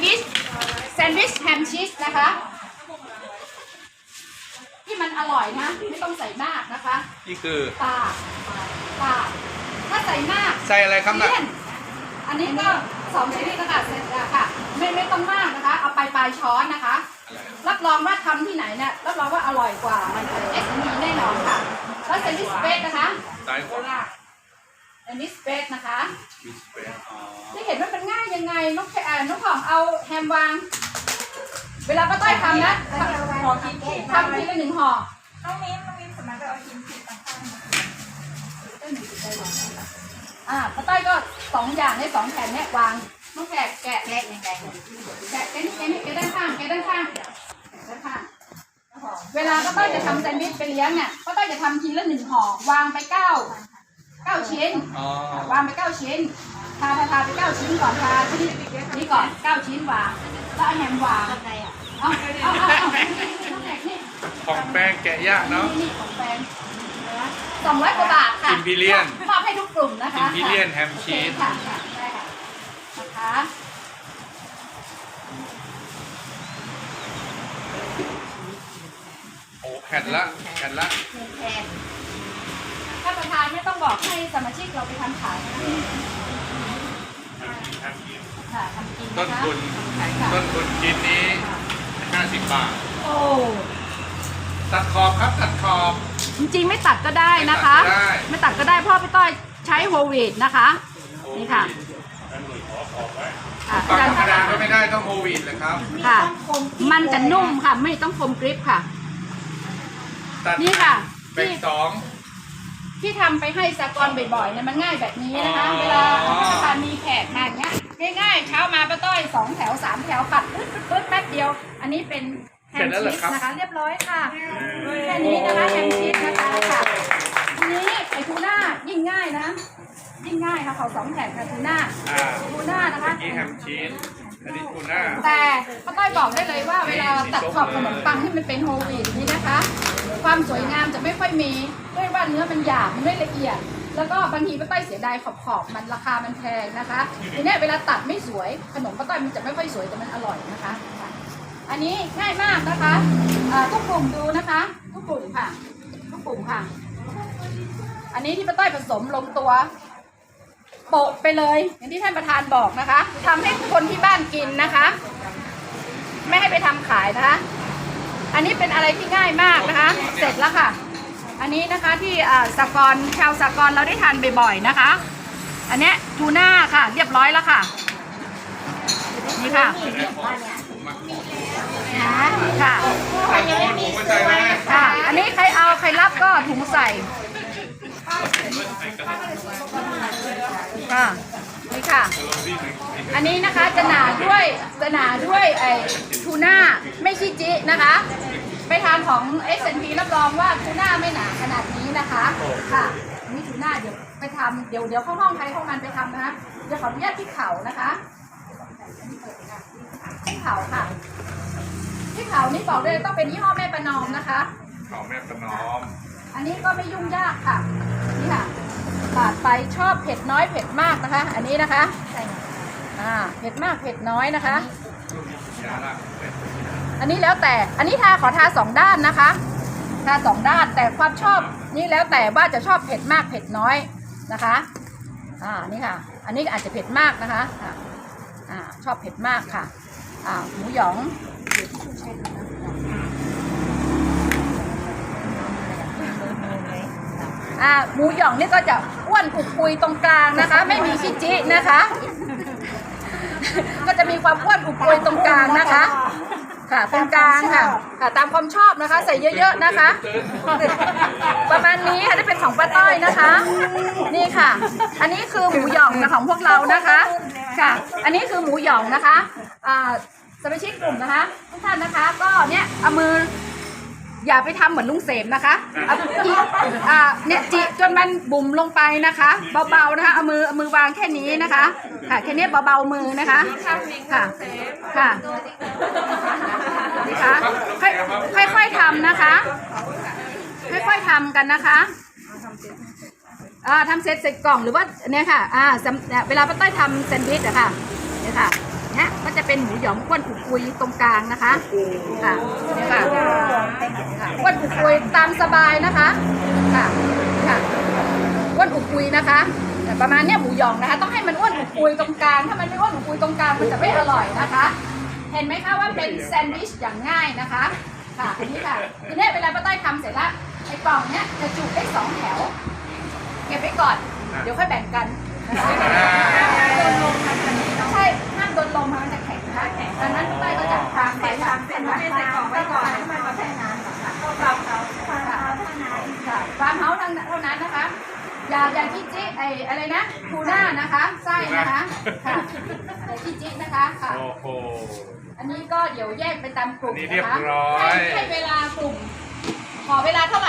ด์วิชแซนด์วิชแฮมชีสนะคะ ที่มันอร่อยนะ ไม่ต้องใส่มากนะคะนี่คือปลาปลาถ้าใส่มากใส่อะไรครับน่ะเลี่ยนอันนี้ก็สองชนิดนะคะเสร็จแล้วค่ะ ไม่ไม่ต้องมากนะคะ เอาไปปลายช้อนนะคะ รับรองว่าทำที่ไหนเนี่ยรับรองว่าอร่อยกว่ามันเอสมีแน่นอนค่ะแล้วเซนดิสเปซนะคะสายโครา ชเซนดิสเปซนะคะวิสเปนอ๋อที่เห็นว่ามันง่ายยังไงน้องแอ่น้องหอมเอาแฮมวาง เวลาป้าต้อยทำนะขอคิดผิดทำทีละหนึ่งห่อน้องมิ้นน้องมิ้นสามารถไปเอาชิ้นผิดต่างอ่าป้าต้อยก็สองอย่างในสองแผ่นเนี่ยวางน้องแขกแกะๆแรกยังไงแกะแกะนี่แกะนี่แกะด้านข้างแกะด้านข้างแกะด้านข้างเวลาป้าต้อยจะทำแซนด์วิชไปเลี้ยงเนี่ยป้าต้อยจะทำทีละหนึ่งห่อวางไปเก้า เก้าชิ้นอ๋อวางไปเก้าชิ้นทาทาทาไปเก้าชิ้นก่อนทาชิ้นนี้ก่อนเก้าชิ้นวางแล้วเอาแฮมวางอะไรอะเอาเอาเอาเอาน้องแขกนี่ของแป้งแกะยากเนาะนี่นี่ของแฟนสองร้อยกว่าบาทค่ะ Imperial มอบให้ทุกกลุ่มนะคะ Imperial Ham Cheese ค่ะค่ะได้ค่ะนะคะโอ้แผ่นละแผ่นละหนึ่งแผ่น ถ้านประธานไม่ต้องบอกให้สมาชิกเราไปทำขายนะคะค่ะทำกินต้นนะคะทุนค่ะต้นทุนกินนี้ 50 บาท โอ้ตัดขอบครับตัดขอบ จริงๆไม่ตัดก็ได้นะคะ ไม่ตัดก็ได้ไม่ตัดก็ได้เพราะพี่ต้อยใช้โฮลวีดนะคะ นี่ค่ะอะตัดอาจารย์ธรรมดาก็ไม่ได้ต้องโฮวีดเลยครับ ค่ะ มันจะนุ่มค่ะ ไม่ต้องคมกริปค่ะ ตัดนี่ค่ะ เป็นที่สอง ที่ทำไปให้สากรบ่อยๆเนี่ยมันง่ายแบบนี้นะคะ อ๋อ เวลาทานมีแขกมาอย่างเงี้ยง่ายๆเช้ามาป้าต้อยสองแถวสามแถวปัดปึ๊ดปึ๊ดปึ๊ดแป๊บเดียว อันนี้เป็นแฮมชีสนะคะ เรียบร้อยค่ะแค่นี้นะคะแฮมชีสนะคะค่ะทีนี้ไอทูน่ายิ่งง่ายนะ ยิ่งง่ายค่ะเขาสองแผ่นค่ะทูน่าอ่าทูน่านะคะเมื่อกี้แฮมชีสอันนี้ทูน่าแต่ป้าต้อยบอกได้เลยว่าเวลาตัดขอบขนมปังที่มันเป็นโฮลวีดอย่างนี้นะคะ ความสวยงามจะไม่ค่อยมีด้วยว่าเนื้อมันหยาบมันไม่ละเอียด แล้วก็บางทีป้าต้อยเสียดายขอบขอบๆมันราคามันแพงนะคะทีนี้เวลาตัดไม่สวยขนมป้าต้อยมันจะไม่ค่อยสวยแต่มันอร่อยนะคะ อันนี้ง่ายมากนะคะทุกกลุ่มดูนะคะทุกกลุ่มค่ะทุกกลุ่มค่ะ อันนี้ที่ป้าต้อยผสมลงตัวโปะไปเลย อย่างที่ท่านประธานบอกนะคะทำให้คนที่บ้านกินนะคะ ไม่ให้ไปทำขายนะคะ อันนี้เป็นอะไรที่ง่ายมากนะคะ เสร็จแล้วค่ะ อันนี้นะคะที่สากรชาวสากรเราได้ทานบ่อยๆนะคะ อันเนี้ยทูน่าค่ะ เรียบร้อยแล้วค่ะ นี่ค่ะค่ะตัดขอบผมเข้าใจไหมค่ะ อันนี้ใครเอาใครรับก็ถุงใส่ค่ะนี่ค่ะ อันนี้นะคะจะหนาด้วยจะหนาด้วยไอ้ทูน่าไม่ชิจินะคะ ไปทานของ s p รับรองว่าทูน่าไม่หนาขนาดนี้นะคะค่ะอันนี้ทูน่าเดี๋ยวไปทำเดี๋ยวเดี๋ยวเข้าห้องใครห้องมันไปทำนะคะเดี๋ยวขออนุญาตที่เข่านะคะที่เข่าค่ะที่เข่านี่บอกเลยต้องเป็นยี่ห้อแม่ประนอมนะคะเขาแม่ประนอม อันนี้ก็ไม่ยุ่งยากค่ะนี่ค่ะปาดไปชอบเผ็ดน้อยเผ็ดมากนะคะ อันนี้นะคะ อ่าเผ็ดมากเผ็ดน้อยนะคะ อันนี้แล้วแต่อันนี้ทาขอทาสองด้านนะคะ ทาสองด้านแต่ความชอบนี่แล้วแต่ว่าจะชอบเผ็ดมากเผ็ดน้อยนะคะอ่านี่ค่ะ อันนี้อาจจะเผ็ดมากนะคะอ่าอ่าชอบเผ็ดมากค่ะอ่าหมูหยองอ่าหมูหยองนี่ก็จะอ้วนปุกปุยตรงกลางนะคะ ไม่มีชิจินะคะ ก็จะมีความอ้วนปุกปุยตรงกลางนะคะ ค่ะตรงกลางค่ะค่ะ ตามความชอบนะคะ ใส่เยอะๆนะคะ ประมาณนี้ค่ะที่เป็นของป้าต้อยนะคะ นี่ค่ะ อันนี้คือหมูหยองของพวกเรานะคะค่ะ อันนี้คือหมูหยองนะคะอ่าสมาชิกกลุ่มนะคะ ทุกท่านนะคะ ก็เนี่ยเอามืออย่าไปทำเหมือนลุงเสมนะคะเอาจิอ่าเนี่ยจิจนมันบุ๋มลงไปนะคะ เบาๆนะคะ เอามือเอามือวางแค่นี้นะคะ ค่ะแค่นี้เบาๆมือนะคะ ค่ะ ค่ะ นะคะค่อยค่อยๆทำนะคะ ค่อยๆทำกันนะคะอ่าทำเสร็จเสร็จกล่องหรือว่าเนี่ยค่ะอ่าเวลาป้าต้อยทำแซนด์วิชอะค่ะเนี่ยค่ะเนี่ยก็จะจะเป็นหมูหยองอ้วนอุกุยตรงกลางนะคะค่ะนี่ค่ะค่ะอ้วนอุกุยตามสบายนะคะค่ะค่ะอ้วนอุกุยนะคะ ประมาณเนี้ยหมูหยองนะคะ ต้องให้มันอ้วนอุกุยตรงกลางถ้ามันไม่อ้วนอุกุยตรงกลางมันจะไม่อร่อยนะคะ เห็นไหมคะว่าเป็นแซนด์วิชอย่างง่ายนะคะค่ะอันนี้ค่ะทีนี้เวลาป้าต้อยทำเสร็จแล้วไอ้กล่องเนี้ยจะจุได้สองแถว เก็บไว้ก่อน เดี๋ยวค่อยแบ่งกันนะคะ ไออะไรนะทูน่านะคะไส้นะคะค่ะอย่าที่จินะคะค่ะ โอ้โห อันนี้ก็เดี๋ยวแยกไปตามกลุ่มนี่เรียนะบคะร้อย ให้ให้เวลากลุ่มขอเวลาเท่าไหร่